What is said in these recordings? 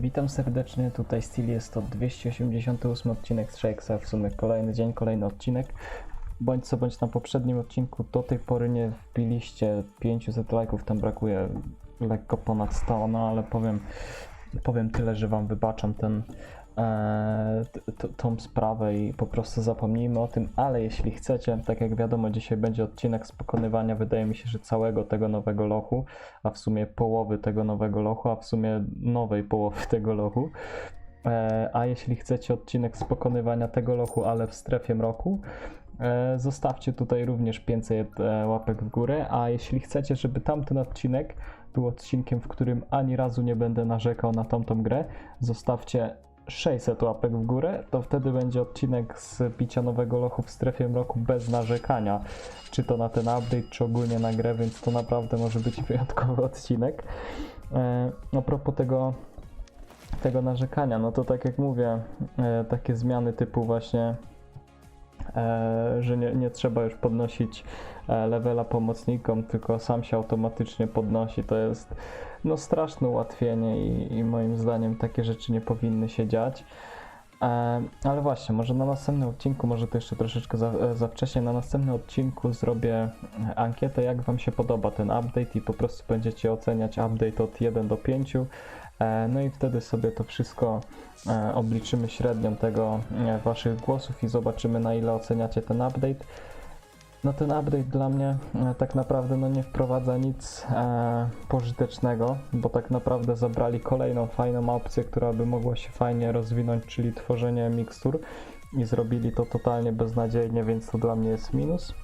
Witam serdecznie, tutaj Steel, jest to 288 odcinek z Shakesa, w sumie kolejny dzień, kolejny odcinek. Bądź co bądź na poprzednim odcinku do tej pory nie wbiliście 500 lajków, tam brakuje lekko ponad 100, no ale powiem, powiem tyle, że wam wybaczam ten, tą sprawę i po prostu zapomnijmy o tym, ale jeśli chcecie, tak jak wiadomo, dzisiaj będzie odcinek z pokonywania, wydaje mi się, że całego tego nowego lochu, a w sumie połowy tego nowego lochu, a w sumie nowej połowy tego lochu. E, a jeśli chcecie odcinek z pokonywania tego lochu, ale w strefie mroku, e, zostawcie tutaj również 500 e, łapek w górę, a jeśli chcecie, żeby tamten odcinek był odcinkiem, w którym ani razu nie będę narzekał na tamtą grę, zostawcie 600 łapek w górę, to wtedy będzie odcinek z picia nowego lochu w strefie mroku bez narzekania, czy to na ten update, czy ogólnie na grę, więc to naprawdę może być wyjątkowy odcinek. E, a propos tego, tego narzekania, no to tak jak mówię, e, takie zmiany typu właśnie e, że nie, nie trzeba już podnosić levela pomocnikom, tylko sam się automatycznie podnosi. To jest no straszne ułatwienie i, i moim zdaniem takie rzeczy nie powinny się dziać. E, ale właśnie, może na następnym odcinku, może to jeszcze troszeczkę za, e, za wcześnie, na następnym odcinku zrobię ankietę, jak Wam się podoba ten update i po prostu będziecie oceniać update od 1 do 5. E, No i wtedy sobie to wszystko obliczymy średnią tego Waszych głosów i zobaczymy na ile oceniacie ten update. No ten update dla mnie e, tak naprawdę no nie wprowadza nic e, pożytecznego, bo tak naprawdę zabrali kolejną fajną opcję, która by mogła się fajnie rozwinąć, czyli tworzenie mikstur i zrobili to totalnie beznadziejnie, więc to dla mnie jest minus.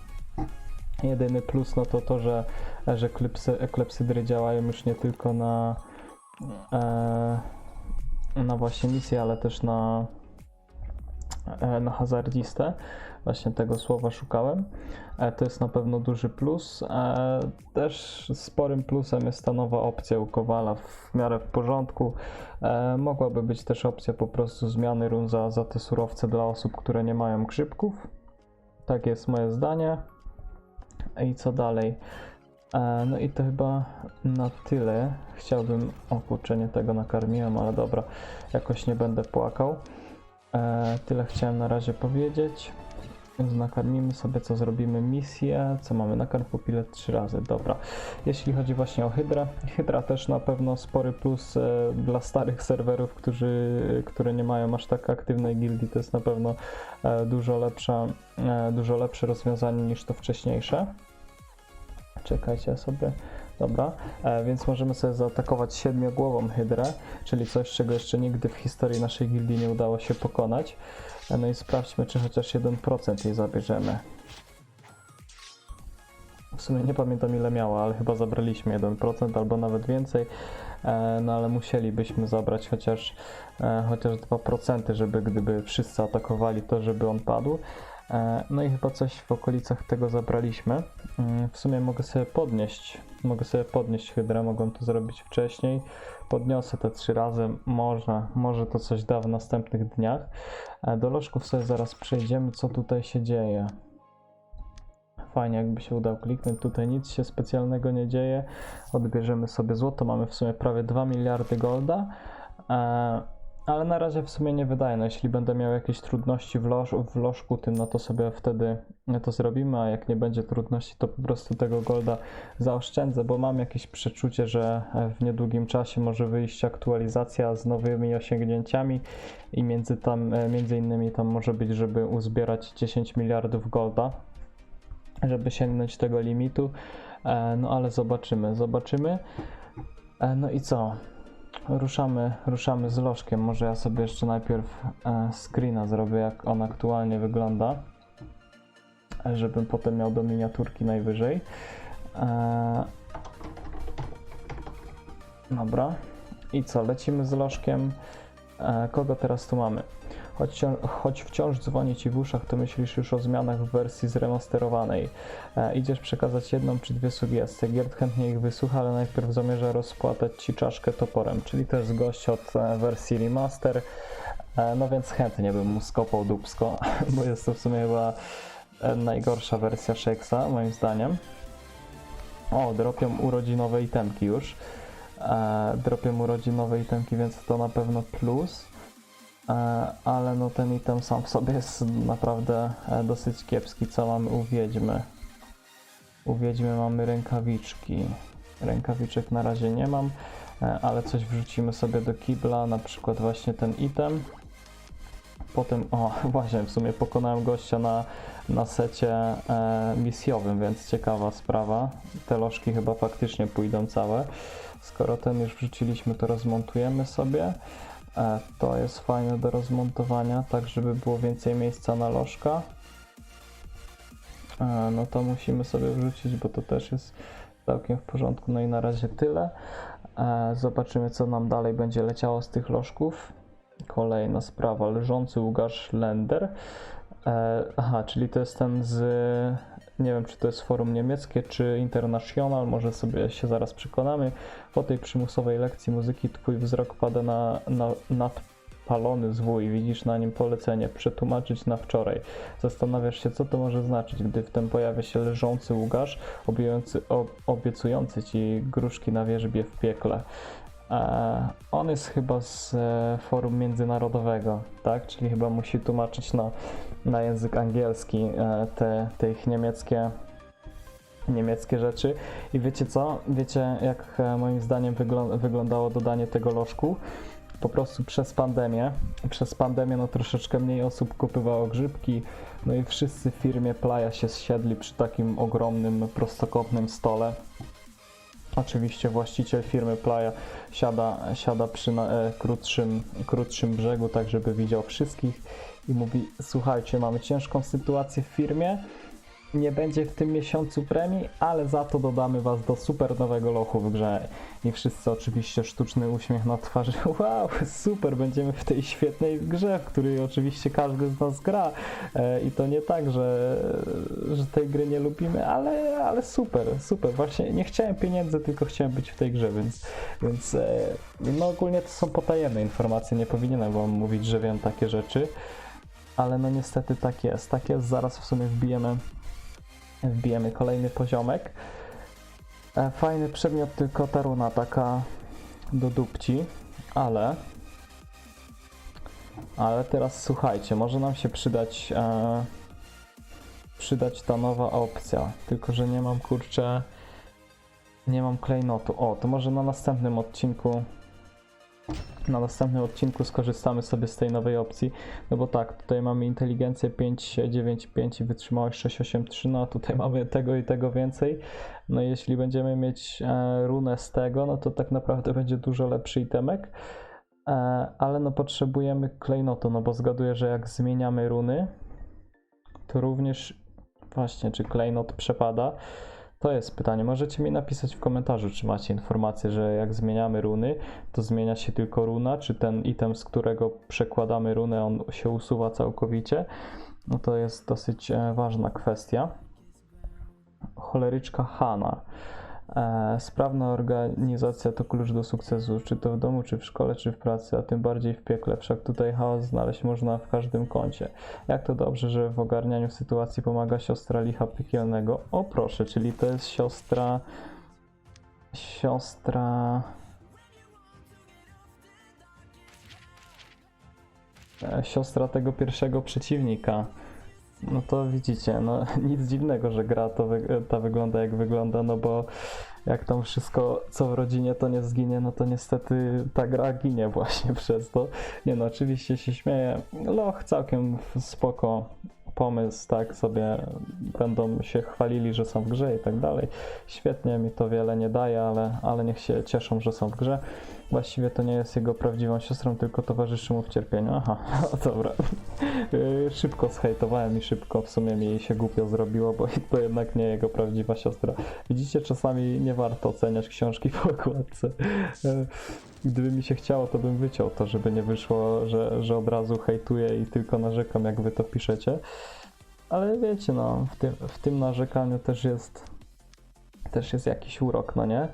Jedyny plus no to to, że, że klepsy, klepsydry działają już nie tylko na e, na właśnie misję, ale też na na hazardzistę. Właśnie tego słowa szukałem. E, To jest na pewno duży plus. E, Też sporym plusem jest ta nowa opcja u Kowala w miarę w porządku. E, Mogłaby być też opcja po prostu zmiany run za, za te surowce dla osób, które nie mają grzybków. Tak jest moje zdanie. I co dalej? E, No i to chyba na tyle. Chciałbym. O kurczę, nie tego nakarmiłem, ale dobra, jakoś nie będę płakał. E, Tyle chciałem na razie powiedzieć. Więc nakarmimy sobie, co zrobimy misję. Co mamy? Nakarm pupilę trzy razy. Dobra. Jeśli chodzi właśnie o Hydrę, Hydra też na pewno spory plus e, dla starych serwerów, którzy, które nie mają aż tak aktywnej gildii. To jest na pewno e, dużo, lepsza, e, dużo lepsze rozwiązanie niż to wcześniejsze. Czekajcie sobie. Dobra, e, więc możemy sobie zaatakować siedmiogłową hydrę, czyli coś, czego jeszcze nigdy w historii naszej gildii nie udało się pokonać. E, no i sprawdźmy, czy chociaż 1% jej zabierzemy. W sumie nie pamiętam ile miała, ale chyba zabraliśmy 1% albo nawet więcej. E, no ale musielibyśmy zabrać chociaż, e, chociaż 2%, żeby gdyby wszyscy atakowali to, żeby on padł. E, No i chyba coś w okolicach tego zabraliśmy. Mm, W sumie mogę sobie podnieść, mogę sobie podnieść hydrę, mogłem to zrobić wcześniej. Podniosę te trzy razy, może, może to coś da w następnych dniach. E, Do lożków sobie zaraz przejdziemy, co tutaj się dzieje. Fajnie, jakby się udało kliknąć. Tutaj nic się specjalnego nie dzieje. Odbierzemy sobie złoto. Mamy w sumie prawie 2 miliardy golda. E, ale na razie w sumie nie wydaje. No, jeśli będę miał jakieś trudności w, loż, w lożku tym, no to sobie wtedy to zrobimy, a jak nie będzie trudności, to po prostu tego golda zaoszczędzę, bo mam jakieś przeczucie, że w niedługim czasie może wyjść aktualizacja z nowymi osiągnięciami i między, tam, między innymi tam może być, żeby uzbierać 10 miliardów golda, żeby sięgnąć tego limitu. E, No ale zobaczymy, zobaczymy. E, No i co? Ruszamy, ruszamy z lożkiem. Może ja sobie jeszcze najpierw e, screena zrobię, jak on aktualnie wygląda, żebym potem miał do miniaturki najwyżej. E, Dobra. I co? Lecimy z lożkiem. E, Kogo teraz tu mamy? Choć, choć wciąż dzwoni ci w uszach, to myślisz już o zmianach w wersji zremasterowanej. E, idziesz przekazać jedną czy dwie sugestie. Giert chętnie ich wysłucha, ale najpierw zamierza rozpłatać ci czaszkę toporem, czyli to jest gość od e, wersji remaster. E, no więc chętnie bym mu skopał dubsko, bo jest to w sumie chyba e, najgorsza wersja Shakesa, moim zdaniem. O, dropią urodzinowe itemki już. e, dropię mu rodzinowe itemki, więc to na pewno plus. E, ale no ten item sam w sobie jest naprawdę e, dosyć kiepski. Co mamy u Wiedźmy? U Wiedźmy mamy rękawiczki. Rękawiczek na razie nie mam, e, ale coś wrzucimy sobie do kibla, na przykład właśnie ten item. Potem, o właśnie, w sumie pokonałem gościa na, na secie e, misjowym, więc ciekawa sprawa. Te lożki chyba faktycznie pójdą całe. Skoro ten już wrzuciliśmy, to rozmontujemy sobie. E, to jest fajne do rozmontowania, tak żeby było więcej miejsca na lożka. E, no to musimy sobie wrzucić, bo to też jest całkiem w porządku. No i na razie tyle. E, zobaczymy, co nam dalej będzie leciało z tych lożków. Kolejna sprawa, leżący Łukasz Lender. E, aha, czyli to jest ten z. Nie wiem, czy to jest forum niemieckie, czy international, może sobie się zaraz przekonamy. Po tej przymusowej lekcji muzyki twój wzrok pada na, na nadpalony zwój, widzisz na nim polecenie, przetłumaczyć na wczoraj. Zastanawiasz się, co to może znaczyć, gdy wtem pojawia się leżący ob, obiecujący ci gruszki na wierzbie w piekle. E, on jest chyba z e, forum międzynarodowego, tak? Czyli chyba musi tłumaczyć na, na język angielski e, te, te ich niemieckie, niemieckie rzeczy. I wiecie co? Wiecie, jak moim zdaniem wyglą- wyglądało dodanie tego lożku? Po prostu przez pandemię. Przez pandemię no troszeczkę mniej osób kupywało grzybki, no i wszyscy w firmie Playa się zsiedli przy takim ogromnym, prostokątnym stole. Oczywiście właściciel firmy Playa siada, siada przy na, e, krótszym, krótszym brzegu, tak żeby widział wszystkich i mówi: Słuchajcie, mamy ciężką sytuację w firmie. Nie będzie w tym miesiącu premii, ale za to dodamy was do super nowego lochu w grze. I wszyscy oczywiście sztuczny uśmiech na twarzy. Wow, super, będziemy w tej świetnej grze, w której oczywiście każdy z nas gra. E, I to nie tak, że, że tej gry nie lubimy, ale, ale super, super. Właśnie nie chciałem pieniędzy, tylko chciałem być w tej grze, więc, więc e, no ogólnie to są potajemne informacje. Nie powinienem wam mówić, że wiem takie rzeczy. Ale no niestety tak jest. Tak jest, zaraz w sumie wbijemy wbijemy kolejny poziomek. E, Fajny przedmiot, tylko ta runa taka do dupci, ale ale teraz słuchajcie, może nam się przydać e, przydać ta nowa opcja, tylko że nie mam kurczę nie mam klejnotu. O, to może na następnym odcinku na następnym odcinku skorzystamy sobie z tej nowej opcji. No bo tak, tutaj mamy inteligencję 595 i wytrzymałość 683, no a tutaj mamy tego i tego więcej. No i jeśli będziemy mieć e, runę z tego, no to tak naprawdę będzie dużo lepszy itemek. E, ale no potrzebujemy klejnotu, no bo zgaduję, że jak zmieniamy runy, to również właśnie, czy klejnot przepada. To jest pytanie. Możecie mi napisać w komentarzu, czy macie informację, że jak zmieniamy runy, to zmienia się tylko runa, czy ten item, z którego przekładamy runę, on się usuwa całkowicie. No to jest dosyć e, ważna kwestia. Choleryczka Hana. E, sprawna organizacja to klucz do sukcesu, czy to w domu, czy w szkole, czy w pracy, a tym bardziej w piekle. Wszak tutaj chaos znaleźć można w każdym kącie. Jak to dobrze, że w ogarnianiu sytuacji pomaga siostra licha piekielnego. O proszę, czyli to jest siostra. Siostra. E, Siostra tego pierwszego przeciwnika. No to widzicie, no nic dziwnego, że gra to wy, ta wygląda jak wygląda, no bo jak tam wszystko co w rodzinie to nie zginie, no to niestety ta gra ginie właśnie przez to. Nie no, oczywiście się śmieję. Loch całkiem spoko pomysł, tak sobie będą się chwalili, że są w grze i tak dalej. Świetnie, mi to wiele nie daje, ale, ale niech się cieszą, że są w grze. Właściwie to nie jest jego prawdziwą siostrą, tylko towarzyszy mu w cierpieniu. Aha, no dobra. Yy, szybko zhejtowałem i szybko w sumie mi się głupio zrobiło, bo to jednak nie jego prawdziwa siostra. Widzicie, czasami nie warto oceniać książki po okładce. Yy, Gdyby mi się chciało, to bym wyciął to, żeby nie wyszło, że, że od razu hejtuję i tylko narzekam, jak wy to piszecie. Ale wiecie, no, w tym, w tym narzekaniu też jest też jest jakiś urok, no nie?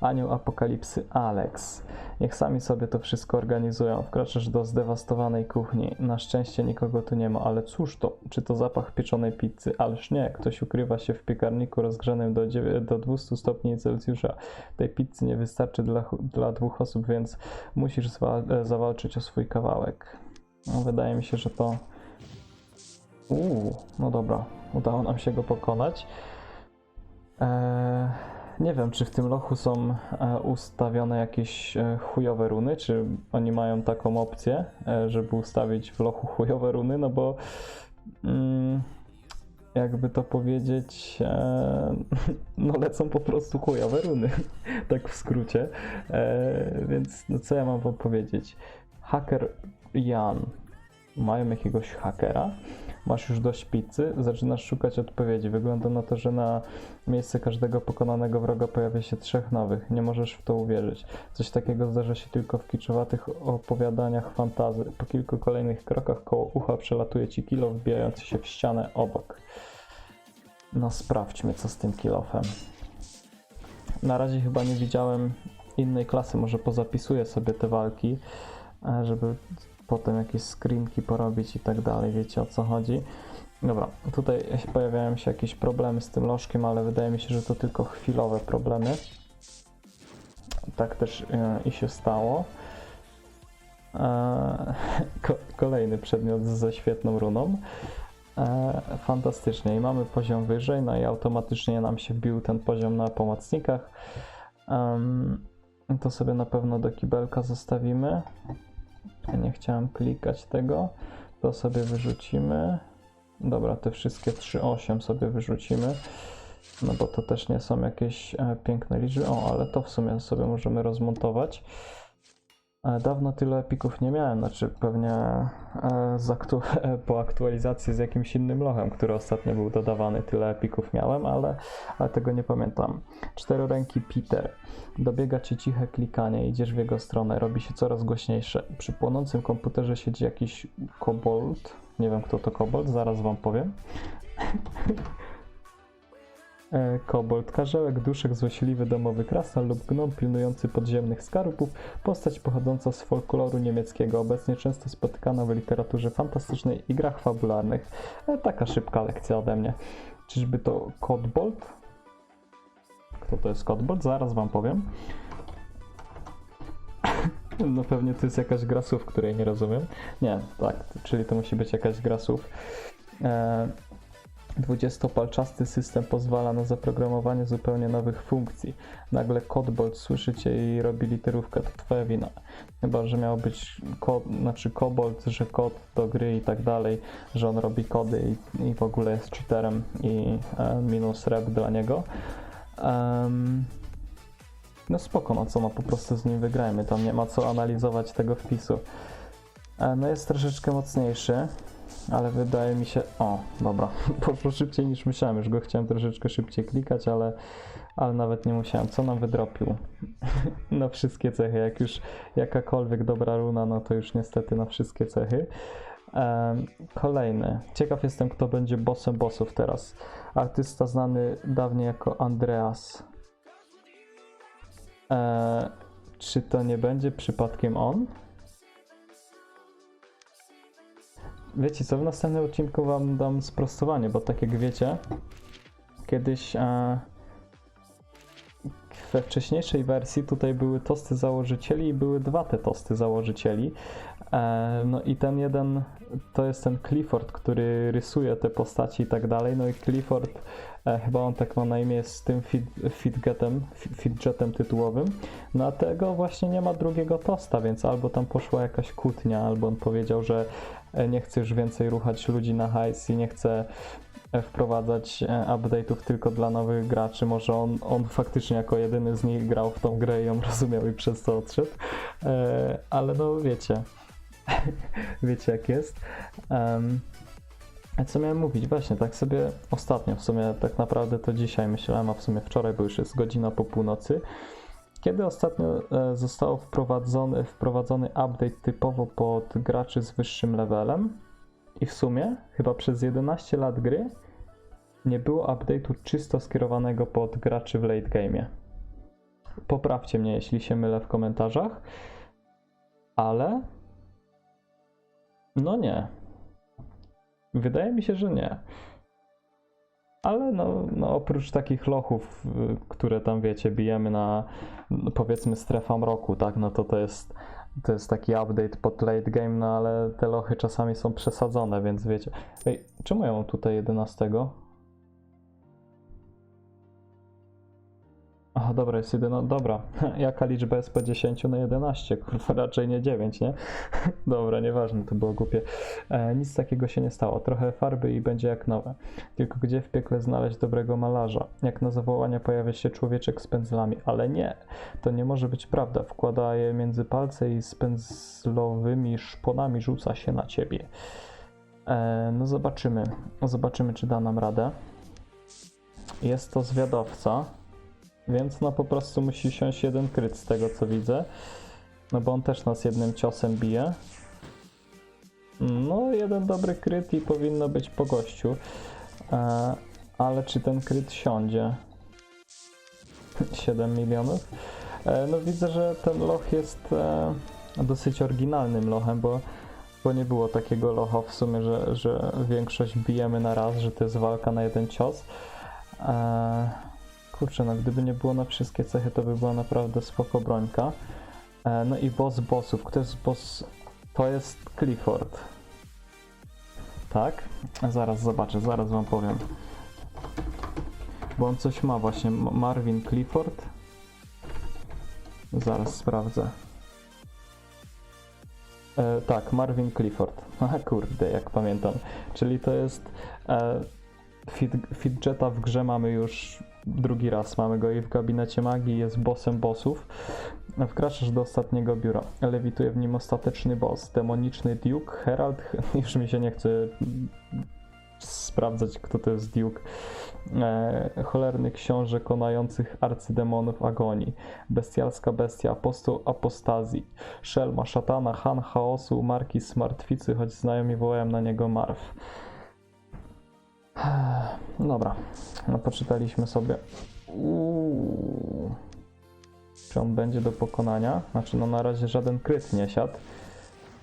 Anioł Apokalipsy Alex. Niech sami sobie to wszystko organizują. Wkraczasz do zdewastowanej kuchni. Na szczęście nikogo tu nie ma, ale cóż to? Czy to zapach pieczonej pizzy? Ależ nie, ktoś ukrywa się w piekarniku rozgrzanym do, do 200 stopni Celsjusza. Tej pizzy nie wystarczy dla, dla dwóch osób, więc musisz zawalczyć o swój kawałek. No, wydaje mi się, że to. Uuu, no dobra, udało nam się go pokonać. Eee, nie wiem, czy w tym lochu są e, ustawione jakieś e, chujowe runy, czy oni mają taką opcję, e, żeby ustawić w lochu chujowe runy, no bo mm, jakby to powiedzieć, no lecą po prostu chujowe runy, tak w skrócie. Więc no co ja mam wam powiedzieć? Hacker Jan. Mają jakiegoś hakera, masz już dość pizzy, zaczynasz szukać odpowiedzi. Wygląda na to, że na miejsce każdego pokonanego wroga pojawia się trzech nowych. Nie możesz w to uwierzyć. Coś takiego zdarza się tylko w kiczowatych opowiadaniach fantazy. Po kilku kolejnych krokach koło ucha przelatuje ci kilo wbijający się w ścianę obok. No sprawdźmy, co z tym kilofem. Na razie chyba nie widziałem innej klasy, może pozapisuję sobie te walki, e, żeby potem jakieś screenki porobić i tak dalej, wiecie o co chodzi. Dobra, tutaj pojawiają się jakieś problemy z tym lożkiem, ale wydaje mi się, że to tylko chwilowe problemy. Tak też e, i się stało. E, ko- kolejny przedmiot ze świetną runą. E, fantastycznie. I mamy poziom wyżej, no i automatycznie nam się wbił ten poziom na pomocnikach. To sobie na pewno do kibelka zostawimy. Ja nie chciałem klikać tego. To sobie wyrzucimy. Dobra, te wszystkie 3,8 sobie wyrzucimy. No bo to też nie są jakieś e, piękne liczby. O, ale to w sumie sobie możemy rozmontować. Dawno tyle epików nie miałem, znaczy pewnie e, aktu- po aktualizacji z jakimś innym lochem, który ostatnio był dodawany, tyle epików miałem, ale, ale tego nie pamiętam. Czteroręki Peter. Dobiega ci ciche klikanie, idziesz w jego stronę, robi się coraz głośniejsze. Przy płonącym komputerze siedzi jakiś kobold. Nie wiem kto to kobold, zaraz wam powiem. E, Kobold, karzełek, duszek, złośliwy domowy krasnal lub gnom pilnujący podziemnych skarbów, postać pochodząca z folkloru niemieckiego, obecnie często spotykana w literaturze fantastycznej i grach fabularnych. E, Taka szybka lekcja ode mnie. Czyżby to Kobold? Kto to jest Kobold? Zaraz wam powiem. No pewnie to jest jakaś gra słów, której nie rozumiem. Nie, tak, czyli to musi być jakaś gra słów. E, 20-palczasty system pozwala na zaprogramowanie zupełnie nowych funkcji. Nagle Codebolt słyszy cię i robi literówkę, to twoja wina. Chyba, że miał być kod, znaczy Kobold, że kod do gry i tak dalej, że on robi kody i, i w ogóle jest cheaterem i e, minus rep dla niego. Em, no spoko, no co, no po prostu z nim wygrajmy, tam nie ma co analizować tego wpisu. E, no jest troszeczkę mocniejszy, ale wydaje mi się. O, dobra, poszło szybciej niż myślałem. Już go chciałem troszeczkę szybciej klikać, ale, ale nawet nie musiałem. Co nam wydropił? na wszystkie cechy. Jak już jakakolwiek dobra runa, no to już niestety na wszystkie cechy. Em, kolejny. Ciekaw jestem, kto będzie bossem bossów teraz. Artysta znany dawniej jako Andreas. E, czy to nie będzie przypadkiem on? Wiecie co, w następnym odcinku wam dam sprostowanie, bo tak jak wiecie, kiedyś e, we wcześniejszej wersji tutaj były tosty założycieli i były dwa te tosty założycieli. E, no i ten jeden to jest ten Clifford, który rysuje te postaci i tak dalej. No i Clifford, e, chyba on tak ma na imię, z tym fit, fitgetem, fi- fidgetem tytułowym. No a tego właśnie nie ma drugiego tosta, więc albo tam poszła jakaś kłótnia, albo on powiedział, że nie chce już więcej ruchać ludzi na hajs i nie chce e, wprowadzać e, update'ów tylko dla nowych graczy. Może on, on faktycznie jako jedyny z nich grał w tą grę i ją rozumiał i przez to odszedł. E, ale no wiecie, wiecie jak jest. Co miałem mówić? Właśnie, tak sobie ostatnio, w sumie tak naprawdę to dzisiaj myślałem, a w sumie wczoraj, bo już jest godzina po północy. Kiedy ostatnio e, został wprowadzony, wprowadzony update typowo pod graczy z wyższym levelem i w sumie chyba przez 11 lat gry nie było update'u czysto skierowanego pod graczy w late game'ie. Poprawcie mnie, jeśli się mylę w komentarzach, ale no nie. Wydaje mi się, że nie. Ale no, no oprócz takich lochów, y, które tam wiecie, bijemy na powiedzmy strefa mroku, tak, no to to jest to jest taki update pod late game, no ale te lochy czasami są przesadzone, więc wiecie. Ej, czemu ja mam tutaj 11? Aha, dobra, jest 1, no dobra. Jaka liczba jest po 10 na 11? Kurwa, raczej nie 9, nie? dobra, nieważne, to było głupie. E, nic takiego się nie stało. Trochę farby i będzie jak nowe. Tylko gdzie w piekle znaleźć dobrego malarza? Jak na zawołania pojawia się człowieczek z pędzlami, ale nie, to nie może być prawda. Wkłada je między palce i z pędzlowymi szponami rzuca się na ciebie. E, no zobaczymy. Zobaczymy, czy da nam radę. Jest to zwiadowca. Więc no po prostu musi siąść jeden kryt z tego co widzę. No bo on też nas jednym ciosem bije. No jeden dobry kryt i powinno być po gościu. E, ale czy ten kryt siądzie? 7 milionów? E, no widzę, że ten loch jest e, dosyć oryginalnym lochem, bo, bo nie było takiego locha w sumie, że, że większość bijemy na raz, że to jest walka na jeden cios. E, Kurczę, no gdyby nie było na wszystkie cechy, to by była naprawdę spoko brońka. E, no i boss bossów. Kto jest boss? To jest Clifford. Tak? Zaraz zobaczę, zaraz wam powiem. Bo on coś ma właśnie. Marvin Clifford. Zaraz sprawdzę. E, tak, Marvin Clifford. A kurde, jak pamiętam. Czyli to jest e, Fit, Fidgeta w grze mamy już drugi raz. Mamy go i w gabinecie magii, jest bossem bossów. Wkraczasz do ostatniego biura. Lewituje w nim ostateczny boss. Demoniczny Duke, Herald. Już mi się nie chce sprawdzać, kto to jest Duke. E, cholerny książę konających arcydemonów agonii. Bestialska bestia, apostoł apostazji. Szelma, szatana, han chaosu, markis martwicy, choć znajomi wołają na niego Marw. Dobra, no poczytaliśmy sobie. Uuu. Czy on będzie do pokonania? Znaczy, no na razie żaden kryt nie siadł,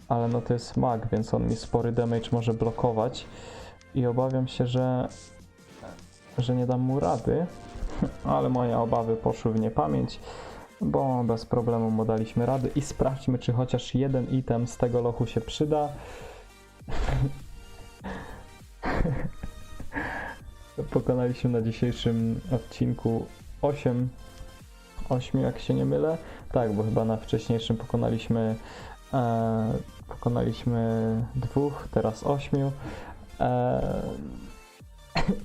ale no to jest mag, więc on mi spory damage może blokować i obawiam się, że że nie dam mu rady, ale moje obawy poszły w niepamięć, bo bez problemu mu daliśmy rady i sprawdźmy, czy chociaż jeden item z tego lochu się przyda. Pokonaliśmy na dzisiejszym odcinku 8, 8 jak się nie mylę. Tak, bo chyba na wcześniejszym pokonaliśmy e, pokonaliśmy dwóch, teraz ośmiu. E,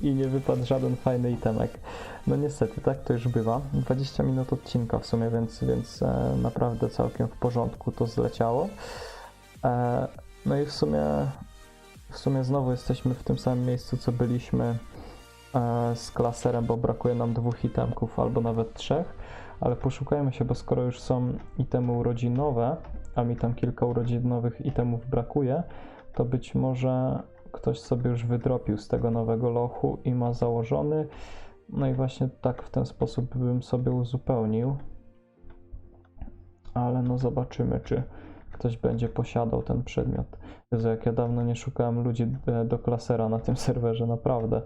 I nie wypadł żaden fajny itemek. No niestety, tak to już bywa. 20 minut odcinka w sumie, więc, więc e, naprawdę całkiem w porządku to zleciało. E, no i w sumie w sumie znowu jesteśmy w tym samym miejscu, co byliśmy z klaserem, bo brakuje nam dwóch itemków albo nawet trzech, ale poszukajmy się, bo skoro już są itemy urodzinowe, a mi tam kilka urodzinowych itemów brakuje, to być może ktoś sobie już wydropił z tego nowego lochu i ma założony. No i właśnie tak w ten sposób bym sobie uzupełnił. Ale no zobaczymy, czy ktoś będzie posiadał ten przedmiot. Jezu, jak ja dawno nie szukałem ludzi e, do klasera na tym serwerze, naprawdę.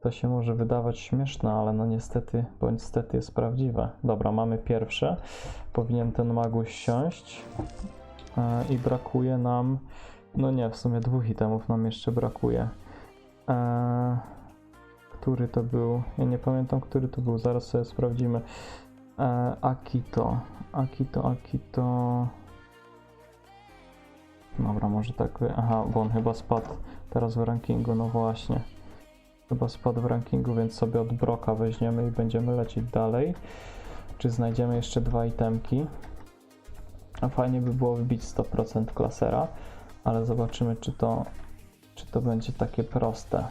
To się może wydawać śmieszne, ale no niestety, bądź stety jest prawdziwe. Dobra, mamy pierwsze. Powinien ten magus siąść. E, I brakuje nam... No nie, w sumie dwóch itemów nam jeszcze brakuje. E, który to był? Ja nie pamiętam, który to był. Zaraz sobie sprawdzimy. E, Akito. Akito, Akito... Dobra, może tak. Aha, bo on chyba spadł teraz w rankingu, no właśnie. Chyba spadł w rankingu, więc sobie od Broka weźmiemy i będziemy lecieć dalej. Czy znajdziemy jeszcze dwa itemki? A fajnie by było wbić 100% klasera, ale zobaczymy, czy to, czy to będzie takie proste.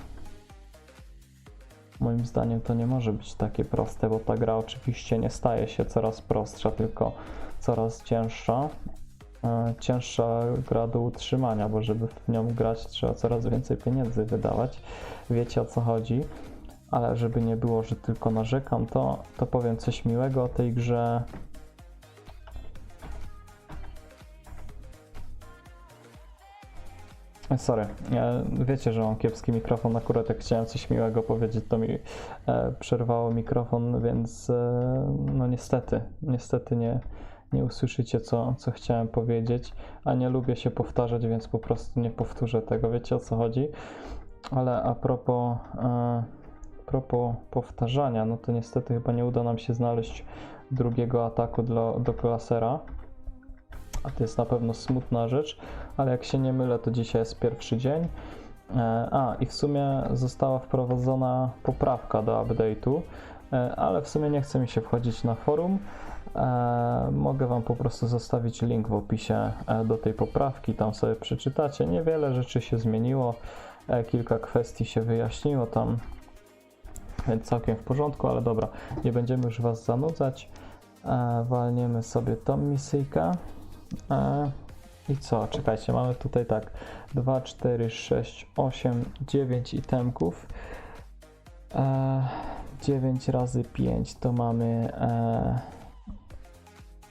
Moim zdaniem to nie może być takie proste, bo ta gra oczywiście nie staje się coraz prostsza, tylko coraz cięższa. E, cięższa gra do utrzymania, bo żeby w nią grać trzeba coraz więcej pieniędzy wydawać. Wiecie o co chodzi. Ale żeby nie było, że tylko narzekam, to, to powiem coś miłego o tej grze. Sorry, e, wiecie, że mam kiepski mikrofon, akurat jak chciałem coś miłego powiedzieć, to mi e, przerwało mikrofon, więc no niestety, niestety nie, nie usłyszycie, co, co chciałem powiedzieć, a nie lubię się powtarzać, więc po prostu nie powtórzę tego, wiecie o co chodzi. Ale a propos, e, a propos powtarzania, no to niestety chyba nie uda nam się znaleźć drugiego ataku do, do klasera. A to jest na pewno smutna rzecz, ale jak się nie mylę, to dzisiaj jest pierwszy dzień. E, A, i w sumie została wprowadzona poprawka do update'u, e, ale w sumie nie chce mi się wchodzić na forum. E, Mogę Wam po prostu zostawić link w opisie e, do tej poprawki, tam sobie przeczytacie. Niewiele rzeczy się zmieniło, e, kilka kwestii się wyjaśniło tam, więc całkiem w porządku, ale dobra, nie będziemy już Was zanudzać. Walniemy sobie tą misyjkę. I co? Czekajcie, mamy tutaj tak 2, 4, 6, 8, 9 itemków. E, 9 razy 5 to mamy.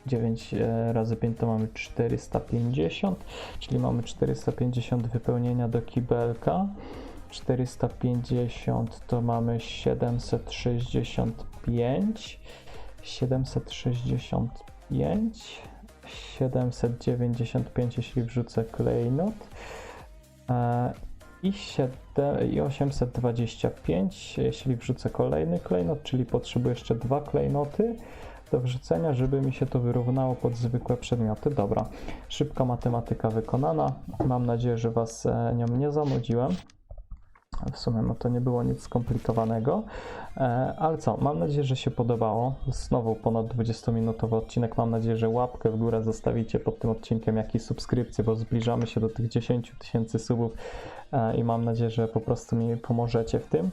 E, 9 e, razy 5 to mamy 450, czyli mamy 450 wypełnienia do kibelka. 450 to mamy 765. 765. 795, jeśli wrzucę klejnot. E, I, 7, I 825, jeśli wrzucę kolejny klejnot, czyli potrzebuję jeszcze dwa klejnoty do wrzucenia, żeby mi się to wyrównało pod zwykłe przedmioty. Dobra, szybka matematyka wykonana. Mam nadzieję, że Was e, nią nie zanudziłem. W sumie no to nie było nic skomplikowanego, e, ale co, mam nadzieję, że się podobało. Znowu ponad 20-minutowy odcinek. Mam nadzieję, że łapkę w górę zostawicie pod tym odcinkiem, jak i subskrypcję, bo zbliżamy się do tych 10 tysięcy subów e, i mam nadzieję, że po prostu mi pomożecie w tym.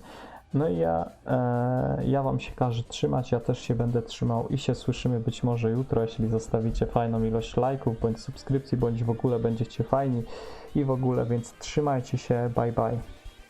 No i ja, e, ja Wam się każę trzymać, ja też się będę trzymał i się słyszymy być może jutro, jeśli zostawicie fajną ilość lajków, bądź subskrypcji, bądź w ogóle będziecie fajni i w ogóle, więc trzymajcie się, bye bye.